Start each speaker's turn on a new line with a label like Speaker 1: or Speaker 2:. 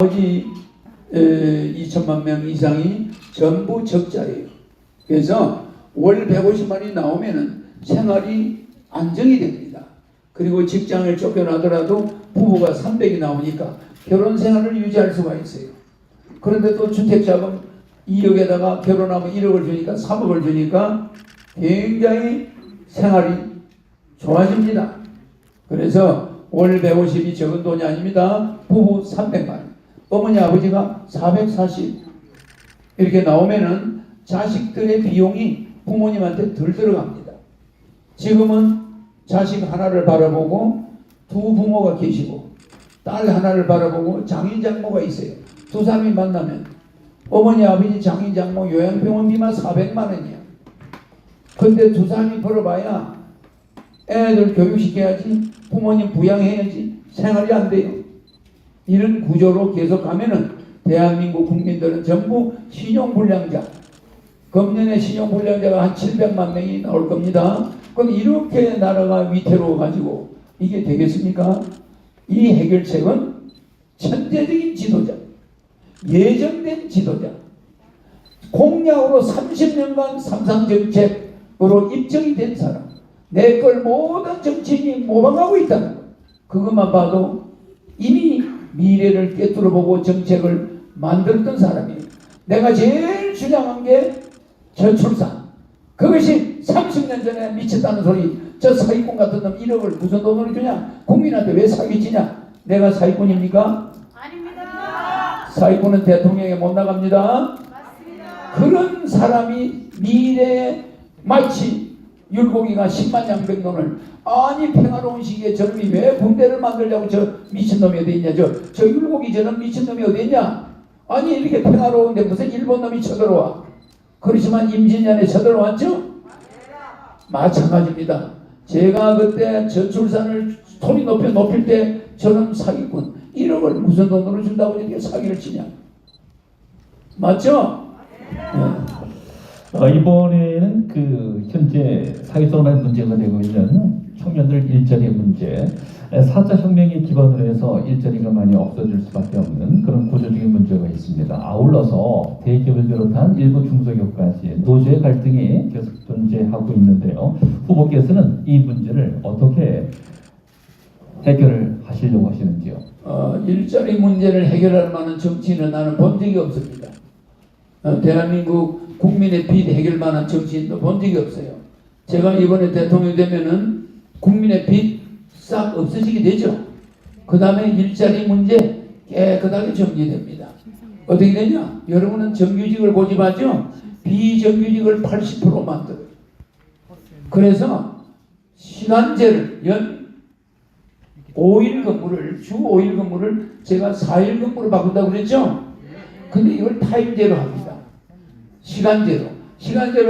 Speaker 1: 나머지 2천만 명 이상이 전부 적자예요. 그래서 월 150만이 나오면은 생활이 안정이 됩니다. 그리고 직장을 쫓겨나더라도 부부가 300이 나오니까 결혼 생활을 유지할 수가 있어요. 그런데 또 주택자금 2억에다가 결혼하면 1억을 주니까 3억을 주니까 굉장히 생활이 좋아집니다. 그래서 월 150이 적은 돈이 아닙니다. 부부 300만. 어머니 아버지가 440 이렇게 나오면은 자식들의 비용이 부모님한테 덜 들어갑니다. 지금은 자식 하나를 바라보고 두 부모가 계시고 딸 하나를 바라보고 장인 장모가 있어요. 두 사람이 만나면 어머니 아버지 장인 장모 요양병원비만 400만 원이야. 근데 두 사람이 벌어봐야 애들 교육시켜야지 부모님 부양해야지 생활이 안 돼요. 이런 구조로 계속 가면은 대한민국 국민들은 전부 신용불량자. 금년에 신용불량자가 한 700만 명이 나올 겁니다. 그럼 이렇게 나라가 위태로워 가지고 이게 되겠습니까? 이 해결책은 천재적인 지도자, 예정된 지도자, 공약으로 30년간 삼상정책으로 입증이 된 사람, 내 걸 모든 정치인이 모방하고 있다는 것. 그것만 봐도 이미 미래를 꿰뚫어보고 정책을 만들었던 사람이에요. 내가 제일 주장한 게 저출산. 그것이 30년 전에 미쳤다는 소리. 저 사기꾼 같은 놈 1억을 무슨 돈으로 주냐? 국민한테 왜 사기치냐? 내가 사기꾼입니까?
Speaker 2: 아닙니다.
Speaker 1: 사기꾼은 대통령에 못 나갑니다.
Speaker 2: 맞습니다.
Speaker 1: 그런 사람이 미래에 마치 율곡이가 10만 양백론을 아니 평화로운 시기에 저놈이 왜 군대를 만들려고 저 미친놈이 어디 있냐 저, 저 율곡이 저놈 미친놈이 어디 있냐? 아니 이렇게 평화로운데 무슨 일본 놈이 쳐들어와? 그렇지만 임진년에 쳐들어왔죠? 마찬가지입니다. 제가 그때 저출산을 소리 높여 높일 때 저놈 사기꾼 1억을 무슨 돈으로 준다고 이렇게 사기를 치냐? 맞죠? 네.
Speaker 3: 어, 이번에는 그 현재 사회적으로 문제가 되고 있는 청년들 일자리 문제, 4차 혁명에 기반으로 해서 일자리가 많이 없어질 수밖에 없는 그런 구조적인 문제가 있습니다. 아울러서 대기업을 비롯한 일부 중소기업까지 노조의 갈등이 계속 존재하고 있는데요. 후보께서는 이 문제를 어떻게 해결을 하시려고 하시는지요?
Speaker 1: 어, 일자리 문제를 해결할 만한 정치인은 나는 본 적이 없습니다. 어, 대한민국 국민의 빚 해결 만한 정치인도 본 적이 없어요. 제가 이번에 대통령 되면은 국민의 빚 싹 없어지게 되죠. 그 다음에 일자리 문제 깨끗하게 정리됩니다. 어떻게 되냐? 여러분은 정규직을 고집하죠? 비정규직을 80% 만들어요. 그래서 시간제를 연 5일 근무를 주 5일 근무를 제가 4일 근무로 바꾼다고 그랬죠? 근데 이걸 타임제로 합니다. 시간제로. 시간제로